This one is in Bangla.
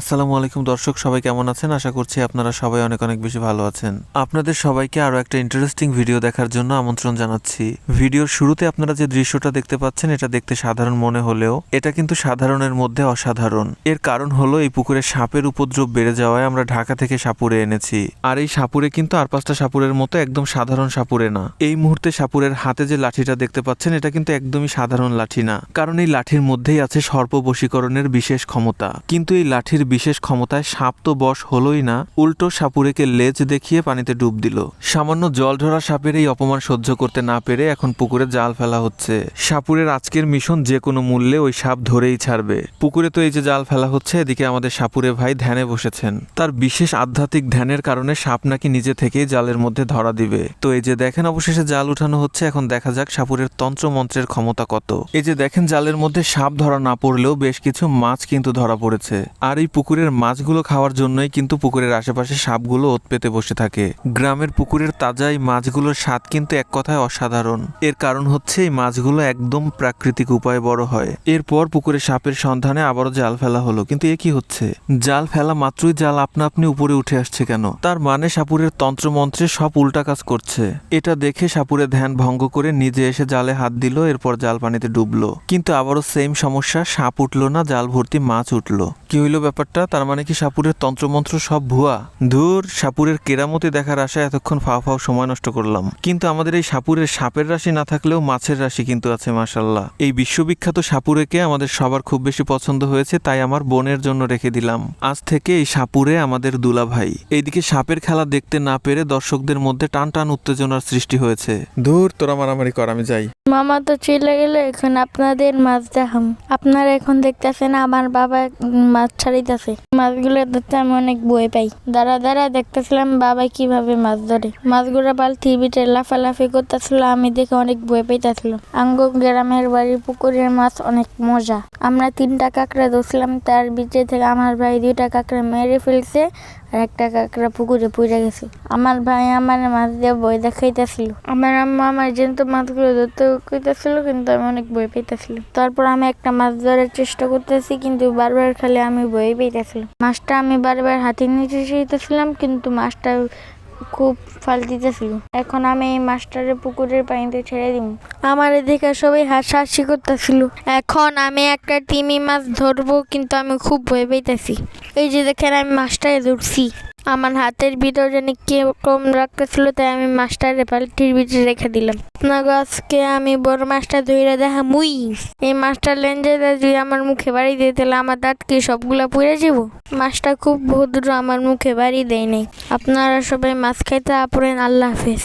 আসসালামু আলাইকুম দর্শক, সবাই কেমন আছেন? আশা করছি আপনারা সবাই অনেক অনেক বেশি ভালো আছেন। আপনাদের সবাইকে আরও একটা ইন্টারেস্টিং ভিডিও দেখার জন্য আমন্ত্রণ জানাচ্ছি। ভিডিওর শুরুতে আপনারা যে দৃশ্যটা দেখতে পাচ্ছেন, এটা দেখতে সাধারণ মনে হলেও এটা কিন্তু সাধারণের মধ্যে অসাধারণ। এর কারণ হলো এই পুকুরে সাপের উপদ্রব বেড়ে যাওয়ায় আমরা ঢাকা থেকে সাপুরে এনেছি। আর এই সাপুরে কিন্তু আর পাঁচটা সাপুরের মতো একদম সাধারণ সাপুরে না। এই মুহূর্তে সাপুরের হাতে যে লাঠিটা দেখতে পাচ্ছেন, এটা কিন্তু একদমই সাধারণ লাঠি না। কারণ এই লাঠির মধ্যেই আছে সর্প বশীকরণের বিশেষ ক্ষমতা। কিন্তু এই লাঠির বিশেষ ক্ষমতায় সাপ তো বশ হলোই না, উল্টো সাপুরেকে লেজ দেখিয়ে পানিতে ডুব দিল। সামান্য জল ধরা সাপের এই অপমান সহ্য করতে না পেরে এখন পুকুরে জাল ফেলা হচ্ছে। সাপুরের আজকের মিশন যে কোনো মূল্যে ওই সাপ ধরেই ছাড়বে। পুকুরে তো এই যে জাল ফেলা হচ্ছে, এদিকে আমাদের সাপুরে ভাই ধ্যানে বসেছেন। তার বিশেষ আধ্যাত্মিক ধ্যানের কারণে সাপ নাকি নিজে থেকেই জালের মধ্যে ধরা দিবে। তো এই যে দেখেন অবশেষে জাল উঠানো হচ্ছে, এখন দেখা যাক সাপুরের তন্ত্র মন্ত্রের ক্ষমতা কত। এই যে দেখেন জালের মধ্যে সাপ ধরা না পড়লেও বেশ কিছু মাছ কিন্তু ধরা পড়েছে। আর এই পুকুরের মাছগুলো খাওয়ার জন্যই কিন্তু পুকুরের আশেপাশে সাপগুলো ওত পেতে বসে থাকে। গ্রামের পুকুরের তাজাই মাছগুলোর স্বাদ কিন্তু এক কথায় অসাধারণ। এর কারণ হচ্ছে এই মাছগুলো একদম প্রাকৃতিক উপায়ে বড় হয়। এরপর পুকুরে সাপের সন্ধানে আবারও জাল ফেলা হলো। কিন্তু এ কি হচ্ছে? জাল ফেলা মাত্রই জাল আপনা আপনি উপরে উঠে আসছে কেন? তার মানে সাপুরের তন্ত্রমন্ত্রে সব উল্টা কাজ করছে। এটা দেখে সাপুরে ধ্যান ভঙ্গ করে নিজে এসে জালে হাত দিল, এরপর জাল পানিতে ডুবলো। কিন্তু আবারও সেম সমস্যা, সাপ উঠল না, জাল ভর্তি মাছ উঠল। কি হইল ব্যাপারটা, তার মানে কি সাপুরের তন্ত্রমন্ত্র সব ভুয়া? ধুর, সাপুরের কেরামতি দেখার আশায় এতক্ষণ ফাও ফাও সময় নষ্ট করলাম। কিন্তু আমাদের এই সাপুরের সাপের রাশি না থাকলেও মাছের রাশি কিন্তু আছে মাসাল্লাহ এই বিশ্ববিখ্যাত সাপুরেকে আমাদের সবার খুব বেশি পছন্দ হয়েছে, তাই আমার বোনের জন্য রেখে দিলাম। আজ থেকে এই সাপুরে আমাদের দুলা ভাই এইদিকে সাপের খেলা দেখতে না পেরে দর্শকদের মধ্যে টান টান উত্তেজনার সৃষ্টি হয়েছে। ধুর, তোরা মারামারি কর, আমি যাই। মামা তো চলে গেলে, এখন আপনাদের মাছ দেখাম। আপনারা এখন দেখতেছেন আমার বাবা মাছ মাছ ছাড়িতেছে মাছগুলো ধরতে আমি অনেক বই পাই। দাঁড়া দাঁড়া, দেখতেছিলাম বাবা কীভাবে মাছ ধরে। মাছগুলো বালতি বিটে লাফালাফি করতেছিল, আমি দেখে অনেক বই পাইতেছিলাম আঙ্গ গ্রামের বাড়ির পুকুরের মাছ অনেক মজা। আমরা তিনটা কাঁকড়া ধরছিলাম, তার বিচে থেকে আমার ভাই দুইটা কাঁকড়া মেরে ফেলছে। আর একটা কাঁকড়া পুকুরে পড়ে গেছে। আমার ভাই আমার মাছ দিয়ে বই দেখাইতেছিল। আমার আম্মা আমার জেন্ত মাছগুলো ধরতে কইতেছিল কিন্তু আমি অনেক বই পেতেছিলাম তারপর আমি একটা মাছ ধরার চেষ্টা করতেছি কিন্তু বারবার খালি আমি বই পাইতেছিলাম। মাছটা আমি বারবার হাতে নিচে চাইতেছিলাম কিন্তু মাছটা খুব ফাল দিতেছিল। এখন আমি এই মাস্টারের পুকুরের পানিতে ছেড়ে দিব আমার এদিকে সবাই হাসাহাসি করতেছিল। এখন আমি একটা তিমি মাছ ধরবো, কিন্তু আমি খুব ভয় পাইতেছি। এই যে দেখেন, আমি মাছটা ধরছি। আমার হাতের ভিতর যেন কম রাখতেছিল তাই আমি মাছটারে পাল্টির ভিতরে রেখে দিলাম। আপনার আজকে আমি বড় মাছটা ধরে দেখা মুই এই মাছটা লেঞ্জে যদি আমার মুখে বাড়ি দিয়ে তাহলে আমার দাঁত কি সবগুলা পুড়ে যাব মাছটা খুব ভদ্র, আমার মুখে বাড়ি দেয় নাই। আপনারা সবাই মাছ খাইতে আপরেন, আল্লাহ হাফেজ।